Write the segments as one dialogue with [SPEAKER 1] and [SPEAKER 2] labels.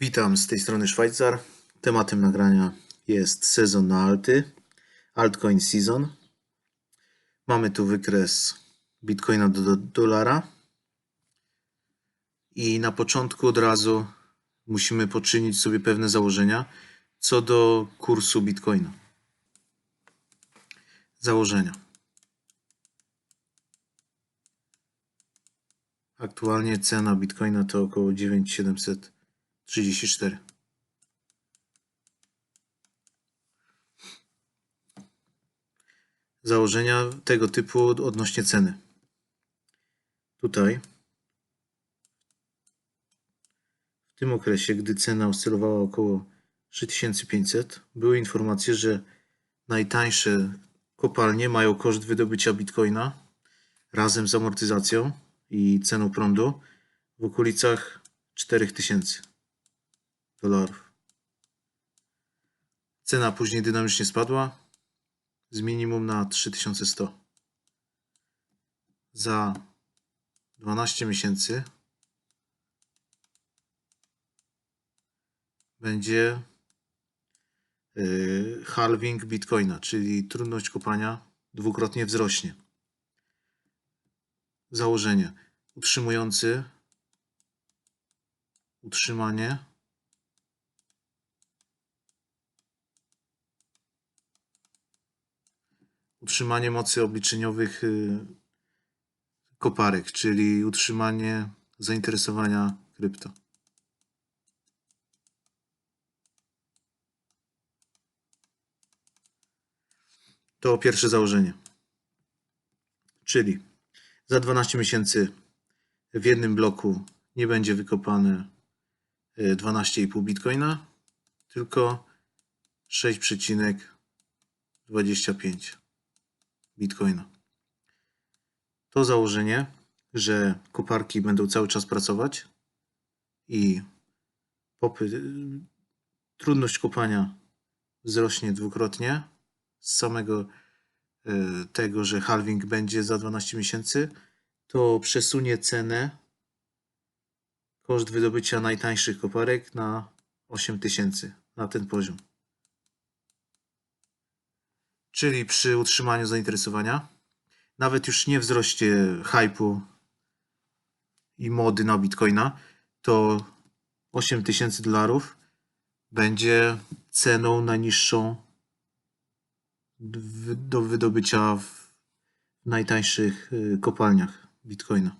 [SPEAKER 1] Witam z tej strony Szwajcar. Tematem nagrania jest sezon na alty, altcoin season. Mamy tu wykres bitcoina do, do dolara. I na początku od razu musimy poczynić sobie pewne założenia co do kursu bitcoina. Założenia. Aktualnie cena bitcoina to około 9734. Założenia tego typu odnośnie ceny. Tutaj w tym okresie, gdy cena oscylowała około 3500, były informacje, że najtańsze kopalnie mają koszt wydobycia bitcoina razem z amortyzacją i ceną prądu w okolicach 4000 dolarów. Cena później dynamicznie spadła z minimum na 3100. Za 12 miesięcy będzie yy, halving bitcoina, czyli trudność kopania dwukrotnie wzrośnie. Założenie utrzymujący utrzymanie utrzymanie mocy obliczeniowych y, koparek, czyli utrzymanie zainteresowania krypto. To pierwsze założenie. Czyli za 12 miesięcy w jednym bloku nie będzie wykopane y, 12,5 bitcoina, tylko 6,25 bitcoina. To założenie, że koparki będą cały czas pracować i trudność kopania wzrośnie dwukrotnie z samego y, tego, że halving będzie za 12 miesięcy, to przesunie cenę, koszt wydobycia najtańszych koparek na 8000 na ten poziom czyli przy utrzymaniu zainteresowania, nawet już nie wzroście hypu i mody na bitcoina, to 8000 dolarów będzie ceną najniższą do wydobycia w najtańszych y, kopalniach bitcoina.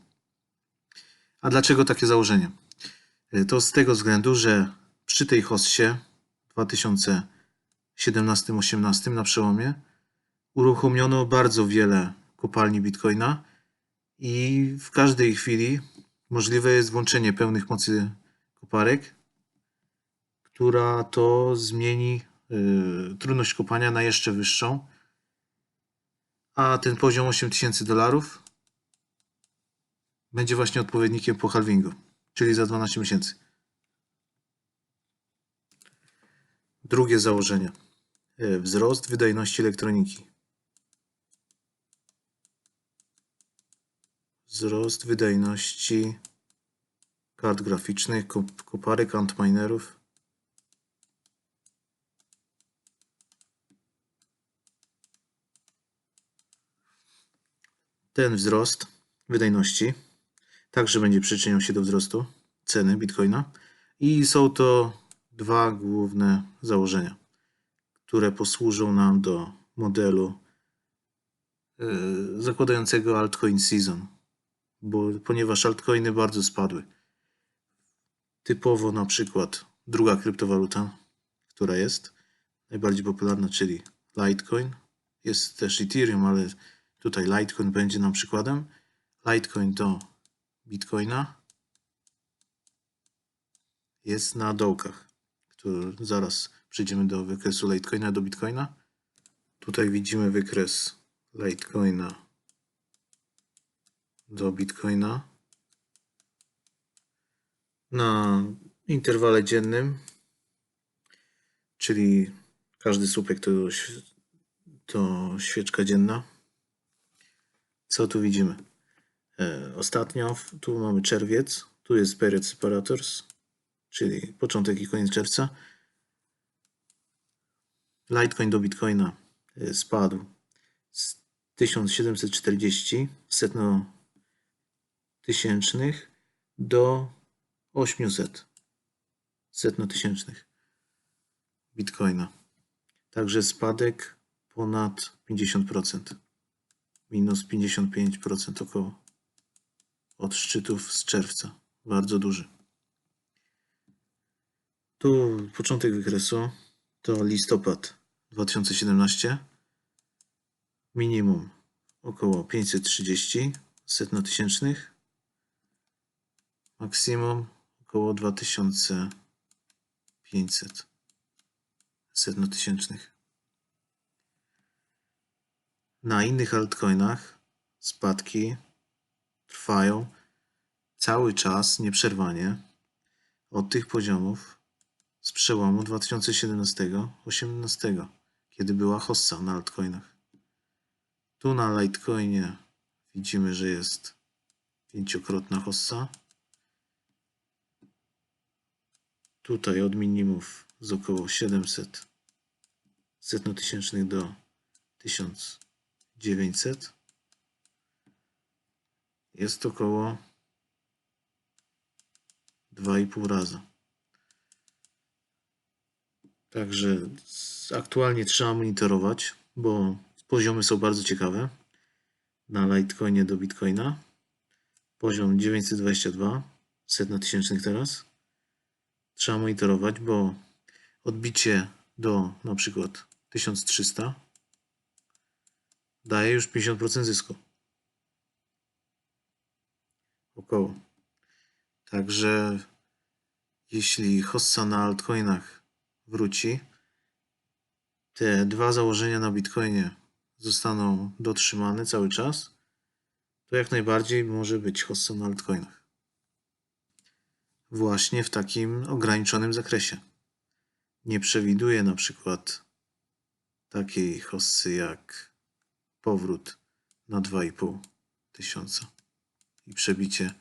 [SPEAKER 1] A dlaczego takie założenie? Y, to z tego względu, że przy tej hossie 2000 XVII-XVIII na przełomie uruchomiono bardzo wiele kopalni Bitcoina i w każdej chwili możliwe jest włączenie pełnych mocy koparek, która to zmieni y, trudność kopania na jeszcze wyższą. A ten poziom 8000 dolarów będzie właśnie odpowiednikiem po halvingu, czyli za 12 miesięcy. Drugie założenie. Y, Wzrost wydajności elektroniki. Wzrost wydajności kart graficznych, kop- koparek, antminerów. Ten wzrost wydajności także będzie przyczyniał się do wzrostu ceny bitcoina i są to dwa główne założenia, które posłużą nam do modelu yy, zakładającego altcoin season, bo ponieważ altcoiny bardzo spadły. Typowo na przykład druga kryptowaluta, która jest najbardziej popularna, czyli Litecoin. Jest też Ethereum, ale tutaj Litecoin będzie nam przykładem. Litecoin do Bitcoina jest na dołkach. który zaraz przejdziemy do wykresu Litecoina do Bitcoina. Tutaj widzimy wykres Litecoina do Bitcoina na interwale dziennym, czyli każdy słupek to, to świeczka dzienna. Co tu widzimy? E, Ostatnio, tu mamy czerwiec, tu jest period separators, czyli początek i koniec czerwca. Litecoin do Bitcoina y, spadł z 1740 setno tysięcznych do 800 setnotysięcznych Bitcoina. Także spadek ponad 50%. Minus 55% około. Od szczytów z czerwca. Bardzo duży. Tu początek wykresu to listopad 2017. Minimum około 530 setnotysięcznych. Maksimum około 2500 setnotysięcznych. Na innych altcoinach spadki trwają cały czas nieprzerwanie od tych poziomów z przełomu 2017-2018, kiedy była hossa na altcoinach. Tu na Litecoinie widzimy, że jest pięciokrotna hossa. Tutaj od minimów z około 700 setnotysięcznych do 1900 jest około 2,5 raza. Także aktualnie trzeba monitorować, bo poziomy są bardzo ciekawe. Na Litecoinie do Bitcoina poziom 922 setna tysięcznych teraz. Trzeba monitorować, bo odbicie do na przykład 1300 daje już 50% zysku. Około. Także jeśli hossa na altcoinach wróci, te dwa założenia na Bitcoinie zostaną dotrzymane cały czas, to jak najbardziej może być hossa na altcoinach. Właśnie w takim ograniczonym zakresie. Nie przewiduję na przykład takiej hossy jak powrót na 2,5 tysiąca i przebicie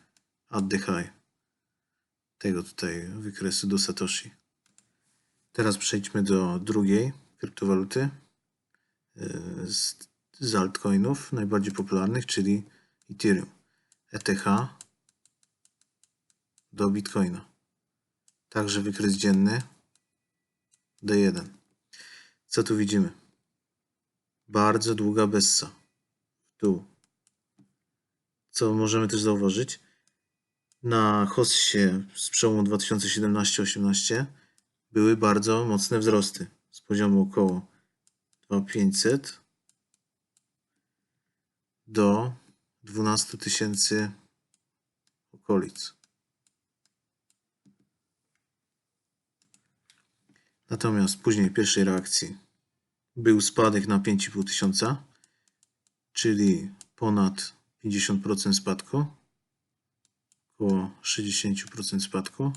[SPEAKER 1] at the high tego tutaj wykresu do Satoshi. Teraz przejdźmy do drugiej kryptowaluty yy, z, z altcoinów najbardziej popularnych, czyli Ethereum. ETH do Bitcoina. Także wykres dzienny D1. Co tu widzimy? Bardzo długa bessa w dół. Co możemy też zauważyć? Na hossie z przełomu 2017-18 były bardzo mocne wzrosty z poziomu około 2500 do 12 tysięcy okolic. Natomiast później pierwszej reakcji był spadek na 5,5 tysiąca, czyli ponad 50% spadku, około 60% spadku.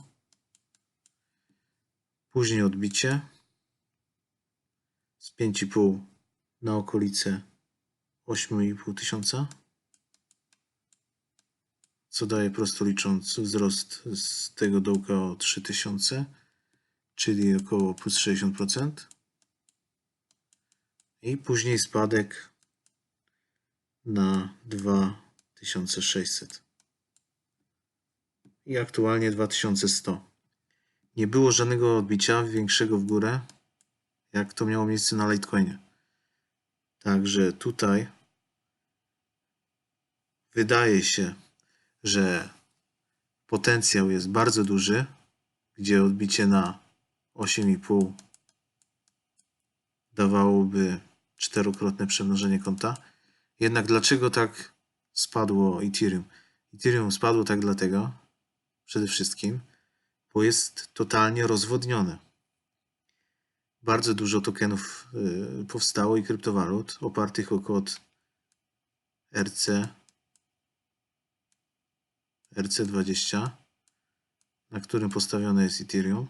[SPEAKER 1] Później odbicie z 5,5 na okolice 8,5 tysiąca, co daje prosto licząc wzrost z tego dołka o 3000, czyli około plus 60%. I później spadek na 2600. I aktualnie 2100. Nie było żadnego odbicia większego w górę, jak to miało miejsce na Litecoinie. Także tutaj wydaje się, że potencjał jest bardzo duży, gdzie odbicie na 8,5 dawałoby czterokrotne przemnożenie konta. Jednak dlaczego tak spadło Ethereum? Ethereum spadło tak dlatego, przede wszystkim, bo jest totalnie rozwodnione. Bardzo dużo tokenów y, powstało i kryptowalut opartych o kod RC RC20, na którym postawione jest Ethereum.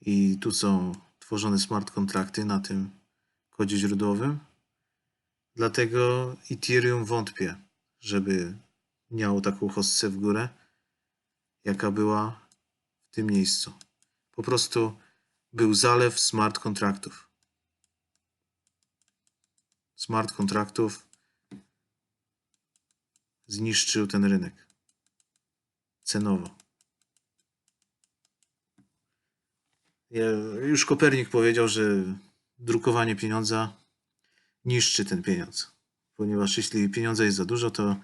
[SPEAKER 1] I tu są tworzone smart kontrakty na tym kodzie źródłowym. Dlatego Ethereum wątpię, żeby miało taką hossę w górę, jaka była tym miejscu. Po prostu był zalew smart kontraktów. Smart kontraktów zniszczył ten rynek cenowo. Już Kopernik powiedział, że drukowanie pieniądza niszczy ten pieniądz, ponieważ jeśli pieniądza jest za dużo, to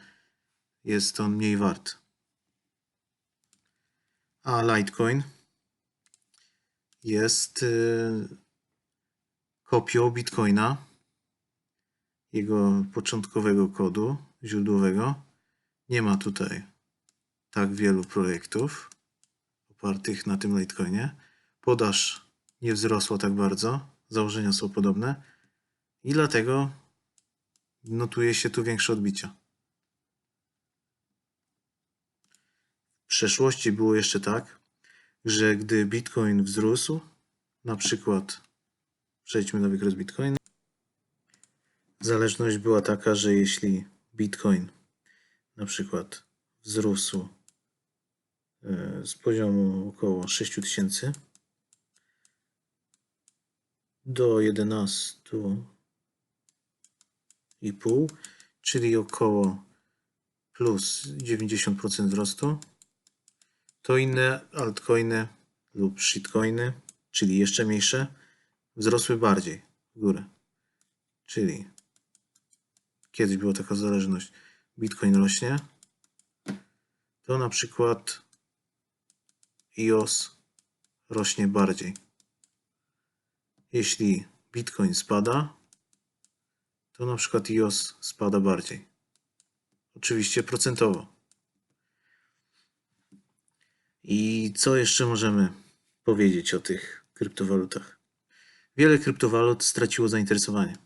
[SPEAKER 1] jest on mniej wart. A Litecoin jest y, kopią Bitcoina, jego początkowego kodu źródłowego. Nie ma tutaj tak wielu projektów opartych na tym Litecoinie. Podaż nie wzrosła tak bardzo, założenia są podobne i dlatego notuje się tu większe odbicia. Przeszłości było jeszcze tak, że gdy Bitcoin wzrósł, na przykład przejdźmy na wykres Bitcoina, zależność była taka, że jeśli Bitcoin na przykład wzrósł e, z poziomu około 6000 do 11,5, czyli około plus 90% wzrostu, inne altcoiny lub shitcoiny, czyli jeszcze mniejsze, wzrosły bardziej w górę. Czyli kiedyś była taka zależność, Bitcoin rośnie, to na przykład EOS rośnie bardziej. Jeśli Bitcoin spada, to na przykład EOS spada bardziej. Oczywiście procentowo. I co jeszcze możemy powiedzieć o tych kryptowalutach? Wiele kryptowalut straciło zainteresowanie.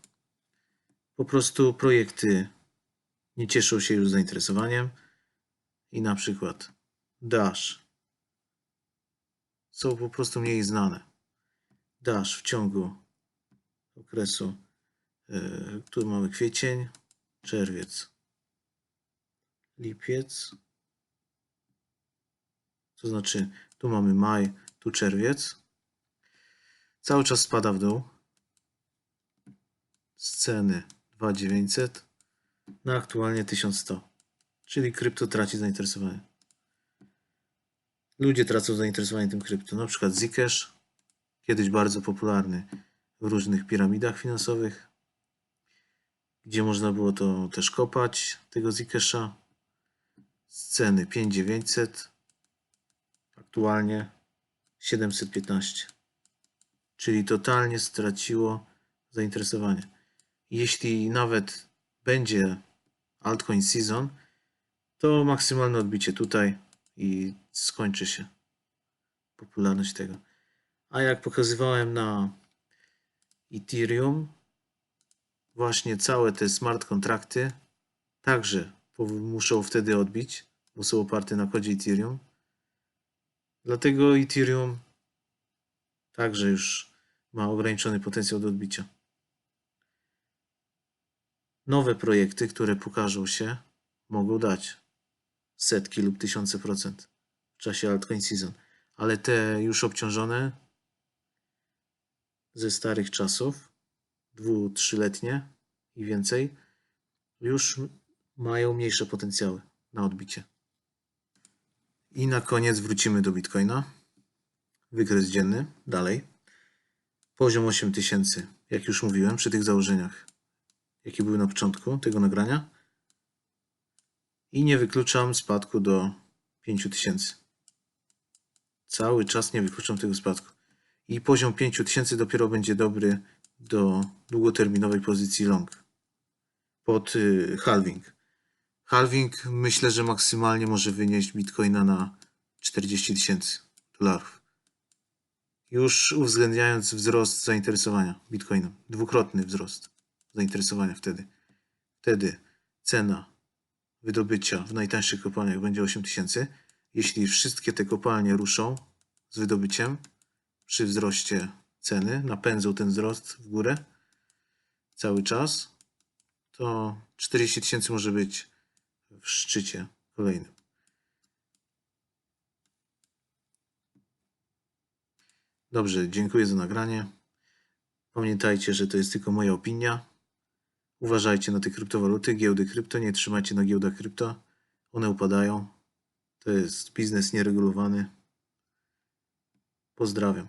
[SPEAKER 1] Po prostu projekty nie cieszą się już zainteresowaniem i na przykład Dash są po prostu mniej znane. Dash w ciągu okresu, e, tu mamy kwiecień, czerwiec, lipiec, to znaczy tu mamy maj, tu czerwiec. Cały czas spada w dół. Z ceny 2900 na aktualnie 1100. Czyli krypto traci zainteresowanie. Ludzie tracą zainteresowanie tym krypto. Na przykład Zcash, kiedyś bardzo popularny w różnych piramidach finansowych, gdzie można było to też kopać, tego Zcasha. Z ceny 5900 aktualnie 715. Czyli totalnie straciło zainteresowanie. Jeśli nawet będzie altcoin season, to maksymalne odbicie tutaj i skończy się popularność tego. A jak pokazywałem na Ethereum, właśnie całe te smart kontrakty także muszą wtedy odbić, bo są oparte na kodzie Ethereum. Dlatego Ethereum także już ma ograniczony potencjał do odbicia. Nowe projekty, które pokażą się, mogą dać setki lub tysiące procent w czasie altcoin season, ale te już obciążone ze starych czasów, dwu, trzyletnie i więcej, już mają mniejsze potencjały na odbicie. I na koniec wrócimy do Bitcoina. Wykres dzienny, dalej. Poziom 8000, jak już mówiłem przy tych założeniach, jakie były na początku tego nagrania. I nie wykluczam spadku do 5000. Cały czas nie wykluczam tego spadku. I poziom 5000 dopiero będzie dobry do długoterminowej pozycji long. Pod y, halving. Halving myślę, że maksymalnie może wynieść bitcoina na 40 tysięcy dolarów. Już uwzględniając wzrost zainteresowania bitcoinem. Dwukrotny wzrost zainteresowania wtedy. Wtedy cena wydobycia w najtańszych kopalniach będzie 8 tysięcy. Jeśli wszystkie te kopalnie ruszą z wydobyciem przy wzroście ceny, napędzą ten wzrost w górę cały czas, to 40 tysięcy może być w szczycie kolejnym. Dobrze, dziękuję za nagranie. Pamiętajcie, że to jest tylko moja opinia. Uważajcie na te kryptowaluty, giełdy krypto, nie trzymajcie na giełdach krypto. One upadają. To jest biznes nieregulowany. Pozdrawiam.